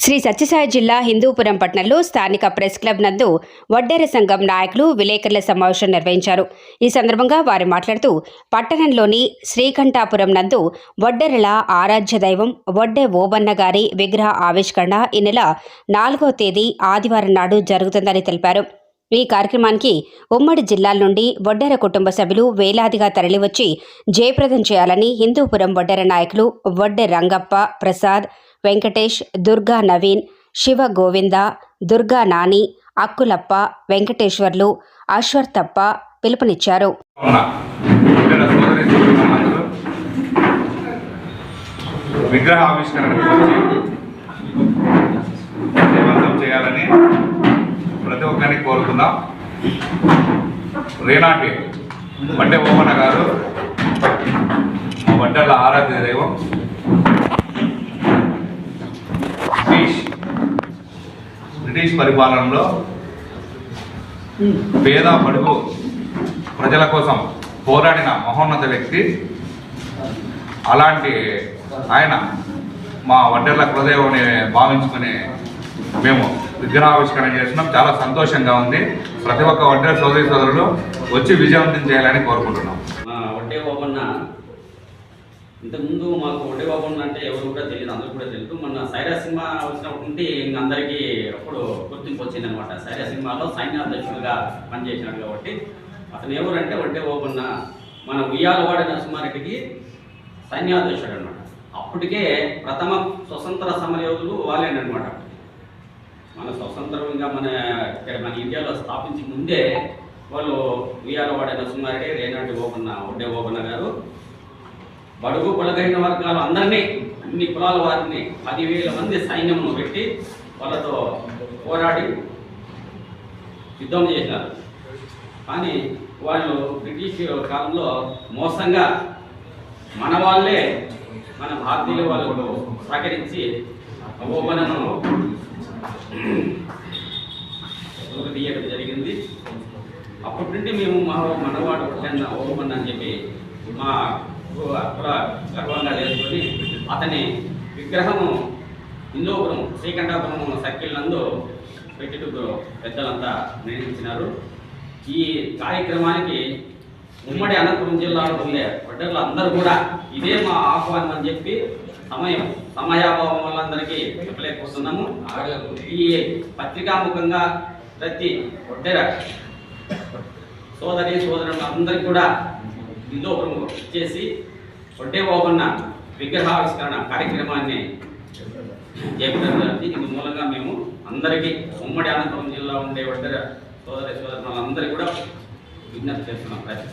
శ్రీ సత్యసాయి జిల్లా హిందూపురం పట్టణంలో స్థానిక ప్రెస్ క్లబ్ నందు వడ్డేర సంఘం నాయకులు విలేకరుల సమావేశం నిర్వహించారు. ఈ సందర్భంగా వారు మాట్లాడుతూ పట్టణంలోని శ్రీకంఠాపురం నందు వడ్డెరల ఆరాధ్య దైవం వడ్డె ఓబన్న గారి విగ్రహ ఆవిష్కరణ ఈ నెల నాలుగో తేదీ ఆదివారం నాడు జరుగుతుందని తెలిపారు. ఈ కార్యక్రమానికి ఉమ్మడి జిల్లాల నుండి వడ్డెర కుటుంబ సభ్యులు వేలాదిగా తరలివచ్చి జయప్రదం చేయాలని హిందూపురం వడ్డెర నాయకులు వడ్డె రంగప్ప ప్రసాద్ వెంకటేష్ దుర్గా నవీన్ శివ గోవింద దుర్గా నాని అక్కులప్ప వెంకటేశ్వర్లు అశ్వర్తప్ప పిలుపునిచ్చారు. విగ్రహ ఆవిష్కరణకు విజయవంతం చేయాలని ప్రతి ఒక్కరిని రేనాటి గారు మా ఆరాధ్య దైవం. బ్రిటిష్ పరిపాలనలో పేద పడుగు ప్రజల కోసం పోరాడిన మహోన్నత వ్యక్తి. అలాంటి ఆయన మా వడ్డెర్ల హృదయం భావించుకుని మేము విగ్రహావిష్కరణ చేస్తున్నాం. చాలా సంతోషంగా ఉంది. ప్రతి ఒక్క వడ్డెర సోదరి సోదరులు వచ్చి విజయవంతం చేయాలని కోరుకుంటున్నాం. వడ్డే బాబన్న ఇంతకుముందు మాకు వడ్డే బాబన్న అంటే ఎవరు కూడా తెలియదు అందరూ కూడా తెలియదు. మొన్న సైరా సినిమా వచ్చినప్పటి నుండి ఇంక అందరికీ అప్పుడు గుర్తింపు వచ్చింది అనమాట సైరా సినిమాలో సైన్యాధ్యక్షుడిగా పనిచేసినాడు కాబట్టి అతను ఎవరంటే వడ్డే బాబన్న మన ఉయ్యాలవాడ నరసింహారెడ్డికి సైన్యాధ్యక్షుడు అనమాట అప్పటికే ప్రథమ స్వతంత్ర సమరయోధులు వాళ్ళేనమాట మన స్వతంత్రంగా మన ఇక్కడ మన ఇండియాలో స్థాపించి ముందే వాళ్ళు ఉయ్యాలవాడ నరసింహారెడ్డి రేనాటి ఓపన్న ఒడ్డే ఓపన్న గారు బడుగు బలగైన వర్గాలు అందరినీ అన్ని కులాల వారిని పదివేల మంది సైన్యము పెట్టి వాళ్ళతో పోరాడి యుద్ధం చేసినారు కానీ వాళ్ళు బ్రిటిష్ కాలంలో మోసంగా మన వాళ్ళే మన భారతీయుల వాళ్ళు సహకరించి ఓపెనను తీయడం జరిగింది. అప్పటి నుండి మేము మా మనవాడు అవమానం ఓపెన్ అని చెప్పి మా గర్వంగా చేసుకొని అతని విగ్రహము హిందూపురం శ్రీకంఠాపురం సర్కిల్ నందు పెట్టుకు పెద్దలంతా నిర్ణయించినారు. ఈ కార్యక్రమానికి ఉమ్మడి అనంతపురం జిల్లాలో ఉండే బిడ్డలు అందరూ కూడా ఇదే మా ఆహ్వానం అని చెప్పి సమయం సమయాభావం వల్ల అందరికీ చెప్పలేకపోతున్నాము. ఈ పత్రికాముఖంగా ప్రతి ఒడ్డెర సోదరి సోదరులు అందరికీ హిందూ ప్రముఖం ఇచ్చేసి వడ్డే బాబున్న విగ్రహావిష్కరణ కార్యక్రమాన్ని చేపట్టారు దీని మూలంగా మేము అందరికీ ఉమ్మడి అనంతపురం జిల్లా ఉండే వడ్డెర సోదర సోదరులందరికీ కూడా విజ్ఞప్తి చేస్తున్నాం ప్రతి